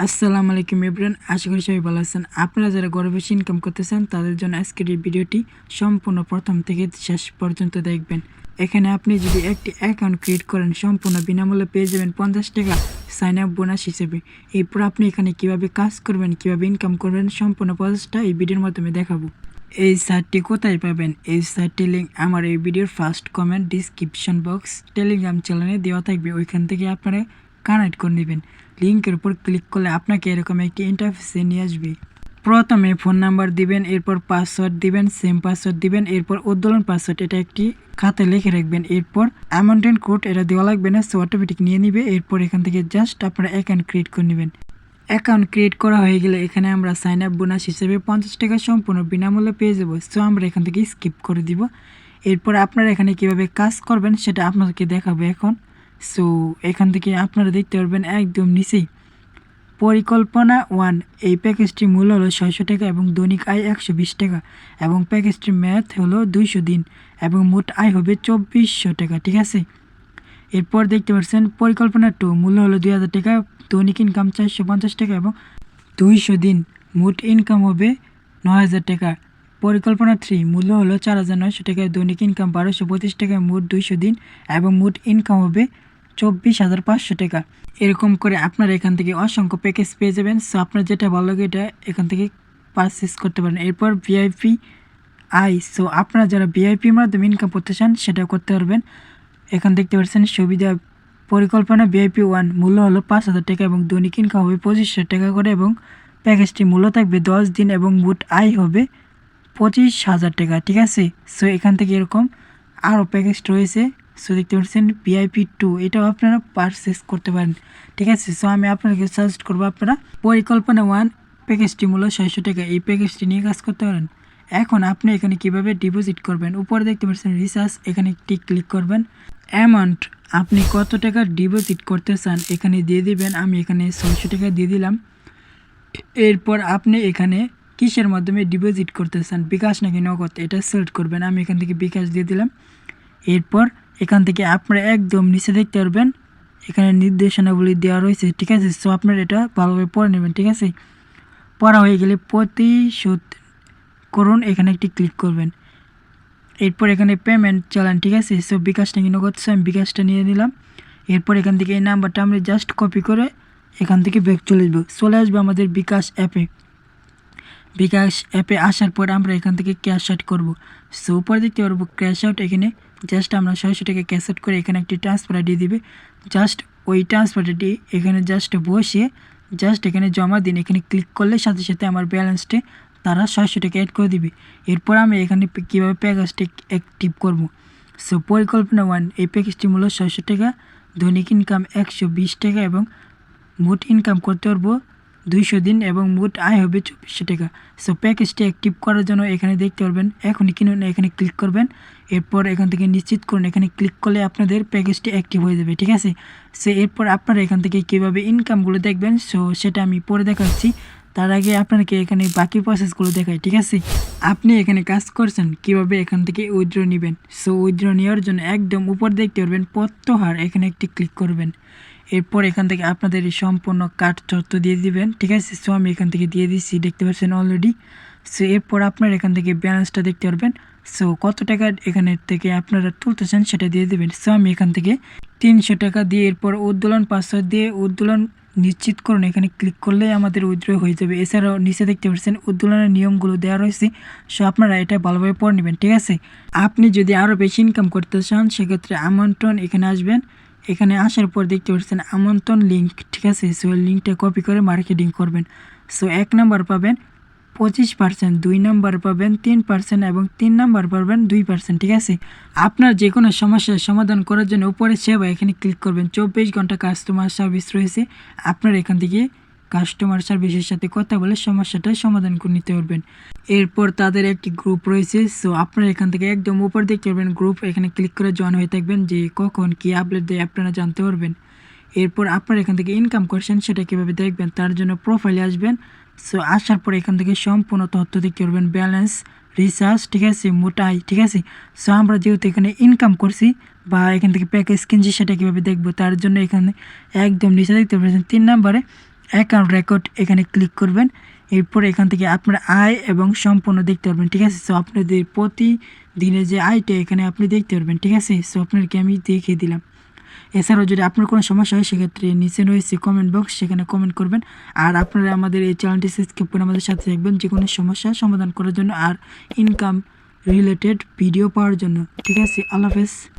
আসসালামু আলাইকুম এভরিওয়ান, আশা করি সবাই ভালো আছেন। আপনারা যারা ঘরে বসে ইনকাম করতেছেন, তাদের জন্য আজকের এই ভিডিওটি সম্পূর্ণ প্রথম থেকে শেষ পর্যন্ত দেখবেন। এখানে আপনি যদি একটি অ্যাকাউন্ট ক্রিয়েট করেন, সম্পূর্ণ বিনামূল্যে পেয়ে যাবেন পঞ্চাশ টাকা সাইন আপ বোনাস হিসেবে। এরপর আপনি এখানে কীভাবে কাজ করবেন, কীভাবে ইনকাম করবেন, সম্পূর্ণ প্রসেসটা এই ভিডিওর মাধ্যমে দেখাবো। এই সাইটটি কোথায় পাবেন? এই সাইটটির লিঙ্ক আমার এই ভিডিওর first comment description box Telegram চ্যানেলে দেওয়া থাকবে। ওইখান থেকে আপনারা কানেক্ট করে নেবেন। লিঙ্কের উপর ক্লিক করলে আপনাকে এরকম একটি ইন্টারফেসে নিয়ে আসবে। প্রথমে ফোন নাম্বার দিবেন, এরপর পাসওয়ার্ড দিবেন সেম পাসওয়ার্ড দিবেন, এরপর উদ্দোলন পাসওয়ার্ড এটা একটি খাতায় লিখে রাখবেন। এরপর অ্যামাউন্টেন কোড এটা দেওয়া লাগবে না সো অটোমেটিক নিয়ে নিবে। এরপর এখান থেকে জাস্ট আপনারা অ্যাকাউন্ট ক্রিয়েট করে নেবেন। অ্যাকাউন্ট ক্রিয়েট করা হয়ে গেলে এখানে আমরা সাইন আপ বোনাস হিসেবে পঞ্চাশ টাকা সম্পূর্ণ বিনামূল্যে পেয়ে যাব। সো আমরা এখান থেকে স্কিপ করে দিব। এরপর আপনারা এখানে কীভাবে কাজ করবেন সেটা আপনাদেরকে দেখাবো এখন। সো, এখান থেকে আপনারা দেখতে পারবেন একদম নিচেই। পরিকল্পনা ওয়ান, এই প্যাকেজটির মূল্য হলো ছয়শো টাকা এবং দৈনিক আয় একশো বিশ টাকা এবং প্যাকেজটির ম্যাথ হলো দুইশো দিন এবং মোট আয় হবে চব্বিশশো টাকা, ঠিক আছে? এরপর দেখতে পাচ্ছেন পরিকল্পনা টু, মূল্য হলো দুই হাজার টাকা, দৈনিক ইনকাম চারশো পঞ্চাশ টাকা এবং দুইশো দিন, মোট ইনকাম হবে নয় হাজার টাকা। পরিকল্পনা থ্রি, মূল্য হলো চার হাজার নয়শো টাকা, দৈনিক ইনকাম বারোশো পঁচিশ টাকা, মোট দুইশো দিন এবং মোট ইনকাম হবে চব্বিশ হাজার পাঁচশো টাকা। এরকম করে আপনারা এখান থেকে অসংখ্য প্যাকেজ পেয়ে যাবেন। সো আপনার যেটা ভালো লাগে এটা এখান থেকে পারচেস করতে পারেন। এরপর ভিআইপি আই সো আপনারা যারা ভিআইপির মাধ্যমে ইনকাম করতে চান সেটা করতে পারবেন। এখান দেখতে পাচ্ছেন, সুবিধা পরিকল্পনা ভিআইপি ওয়ান মূল্য হলো পাঁচ হাজার টাকা এবং দৈনিক ইনকাম হবে পঁচিশশো টাকা করে এবং প্যাকেজটি মূল্য থাকবে দশ দিন এবং মোট আয় হবে পঁচিশ হাজার টাকা, ঠিক আছে? সো এখান থেকে এরকম আরও প্যাকেজ রয়েছে। সো দেখতে পাচ্ছেন ভিআইপি টু এটাও আপনারা পারচেস করতে পারেন। ঠিক আছে? সো আমি আপনাকে সাজেস্ট করব আপনারা পরিকল্পনা ওয়ান প্যাকেজটি মূল্য ছয়শো টাকা। এই প্যাকেজটি নিয়ে কাজ করতে পারেন। এখন আপনি এখানে কীভাবে ডিপোজিট করবেন? উপরে দেখতে পাচ্ছেন রিচার্জ এখানে একটি ক্লিক করবেন। অ্যামাউন্ট আপনি কত টাকা ডিপোজিট করতে চান, এখানে দিয়ে দিবেন। আমি এখানে ছয়শো টাকা দিয়ে দিলাম। এরপর আপনি এখানে কিসের মাধ্যমে ডিপোজিট করতে চান? বিকাশ নাকি নগদ? এটা সিলেক্ট করবেন। আমি এখান থেকে বিকাশ দিয়ে দিলাম। এরপর এখান থেকে আপনারা একদম নিচে দেখতে পারবেন। এখানে নির্দেশনাগুলি দেওয়া রয়েছে, ঠিক আছে? সো আপনারা এটা ভালোভাবে পড়ে নেবেন, ঠিক আছে? পড়া হয়ে গেলে প্রতিশোধ করুন, এখানে একটি ক্লিক করবেন। এরপর এখানে পেমেন্ট চালান, ঠিক আছে? সো বিকাশটা কিনে করছে আমি বিকাশটা নিয়ে নিলাম। এরপর এখান থেকে এই নাম্বারটা আমরা জাস্ট কপি করে এখান থেকে ব্যাক চলে আসব। চলে আসবে আমাদের বিকাশ অ্যাপে বিকাশ অ্যাপে আসার পর আমরা এখান থেকে ক্যাশ আউট করব। সো উপরে দেখতে পারব ক্যাশ আউট এখানে। জাস্ট আমরা ছয়শো টাকা ক্যাশ আউট করে এখানে একটি ট্রান্সফার দিয়ে দিবে। জাস্ট ওই ট্রান্সফারটি এখানে জাস্ট বসিয়ে জাস্ট এখানে জমা দিন। এখানে ক্লিক করলে সাথে সাথে আমার ব্যালেন্সটি তারা ছয়শো টাকা অ্যাড করে দিবে। এরপর আমি এখানে কীভাবে প্যাকেজটি অ্যাক্টিভ করব? সো পরিকল্পনা ওয়ান এই প্যাকেজটি মূল্য ছয়শো টাকা দৈনিক ইনকাম একশো বিশ টাকা এবং মোট ইনকাম করতে পারব দুইশো দিন এবং মোট আয় হবে চব্বিশশো টাকা। সো প্যাকেজটি অ্যাক্টিভ করার জন্য এখানে দেখতে পারবেন, এখনই কিনুন, এখানে ক্লিক করবেন। এরপর এখান থেকে নিশ্চিত করুন, এখানে ক্লিক করলে আপনাদের প্যাকেজটি অ্যাক্টিভ হয়ে যাবে, ঠিক আছে? সো এরপর আপনারা এখান থেকে কীভাবে ইনকামগুলো দেখবেন সো সেটা আমি পরে দেখাচ্ছি। তার আগে আপনাকে এখানে বাকি প্রসেসগুলো দেখাই, ঠিক আছে? আপনি এখানে কাজ করছেন, কীভাবে এখান থেকে উইথড্র নেবেন? সো উইড্র নেওয়ার জন্য একদম উপর দেখতে পারবেন, প্রত্যহার এখানে একটি ক্লিক করবেন। এরপর এখান থেকে আপনাদের সম্পূর্ণ কাঠ তথ্য দিয়ে দিবেন, ঠিক আছে? সো আমি এখান থেকে দিয়ে দিচ্ছি দেখতে পাচ্ছেন অলরেডি সো এরপর আপনার এখান থেকে ব্যালেন্সটা দেখতে পারবেন। সো কত টাকা এখানের থেকে আপনারা তুলতে চান সেটা দিয়ে দেবেন। সো আমি এখান থেকে তিনশো টাকা দিয়ে এরপর উদ্দোলন পাসওয়ার্ড দিয়ে উদ্দোলন নিশ্চিত করুন। এখানে ক্লিক করলেই আমাদের উইথড্র হয়ে যাবে। এছাড়াও নিচে দেখতে পাচ্ছেন উদ্দোলনের নিয়মগুলো দেওয়া রয়েছে। সো আপনারা এটা ভালোভাবে পড়ে নেবেন, ঠিক আছে? আপনি যদি আরও বেশি ইনকাম করতে চান, সেক্ষেত্রে আমন্ত্রণ এখানে আসবেন। এখানে আসার পর দেখতে পাচ্ছেন আমন্ত্রণ লিঙ্ক ঠিক আছে? সো লিঙ্কটা কপি করে মার্কেটিং করবেন। সো এক নাম্বার পাবেন, পঁচিশ পার্সেন্ট দুই নাম্বার পাবেন, তিন পার্সেন্ট এবং তিন নাম্বার পাবেন, দুই পার্সেন্ট ঠিক আছে? আপনার যে কোনো সমস্যার সমাধান করার জন্য উপরে সেবা এখানে ক্লিক করবেন। চব্বিশ ঘণ্টা কাস্টমার সার্ভিস রয়েছে। আপনার এখান থেকে কাস্টমার সার্ভিসের সাথে কথা বলে সমস্যাটা সমাধান করে নিতে পারবেন। এরপর তাদের একটি গ্রুপ রয়েছে সো আপনারা এখান থেকে একদম উপর দেখতে পারবেন গ্রুপ এখানে ক্লিক করে জয়েন হয়ে থাকবেন, যে কখন কি আপডেট দেয় আপনারা জানতে পারবেন। এরপর আপনারা এখান থেকে ইনকাম করছেন, সেটা কীভাবে দেখবেন তার জন্য প্রোফাইলে আসবেন। সো আসার পর এখান থেকে সম্পূর্ণ তথ্য দেখতে পারবেন ব্যালেন্স রিচার্জ ঠিক আছে, মোটাই, ঠিক আছে। সো আমরা যেহেতু এখানে ইনকাম করছি, বা এখান থেকে প্যাকেজ কিনছি, সেটা কীভাবে দেখব তার জন্য এখানে একদম নিচে দেখতে পাচ্ছেন তিন নম্বরে অ্যাকাউন্ট রেকর্ড এখানে ক্লিক করবেন। এরপর এখান থেকে আপনার আয় এবং সম্পূর্ণ দেখতে পারবেন, ঠিক আছে? সো আপনাদের প্রতিদিনে যে আয়টা এখানে আপনি দেখতে পারবেন, ঠিক আছে? সো আপনাদেরকে আমি দেখিয়ে দিলাম। এছাড়াও যদি আপনার কোনো সমস্যা হয়, সেক্ষেত্রে নিচে রয়েছে কমেন্ট বক্স সেখানে কমেন্ট করবেন। আর আপনারা আমাদের এই চ্যানেলটি সাবস্ক্রাইব করে আমাদের সাথে থাকবেন যে কোনো সমস্যা সমাধান করার জন্য আর ইনকাম রিলেটেড ভিডিও পাওয়ার জন্য। ঠিক আছে? আল্লাহ হাফেজ।